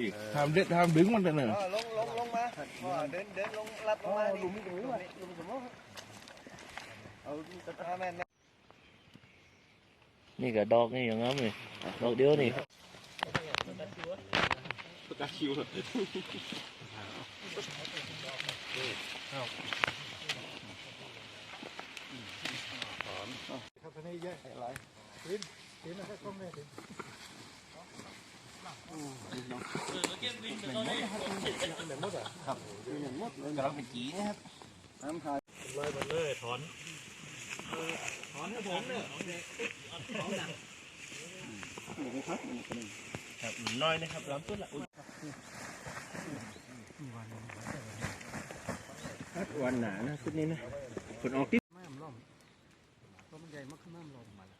ปีกทำเด็ดทำดึงมันแต่เนอะ Ờ, lông lông lông mà Ờ, đến đến lông lắp lông mà đi lùm cái mà lùm cái mốc ừ ta men นี่ก็ดอกนี่อย่างงั้นเลยดอกเดียวนี่ประกาศคิวเลยครับนี่เยอะหลายลิ้นลิ้นมันแค่ก้มเล ยลิ้นกำลังเป็นจีนะครับน้ำหายครับน้อยนะครับลำต้นละวันหนานะชุดนี้นะผลออกที่แม่มล้อมก็มันใหญ่มากขึ้นแม่มล้อมมาแล้ว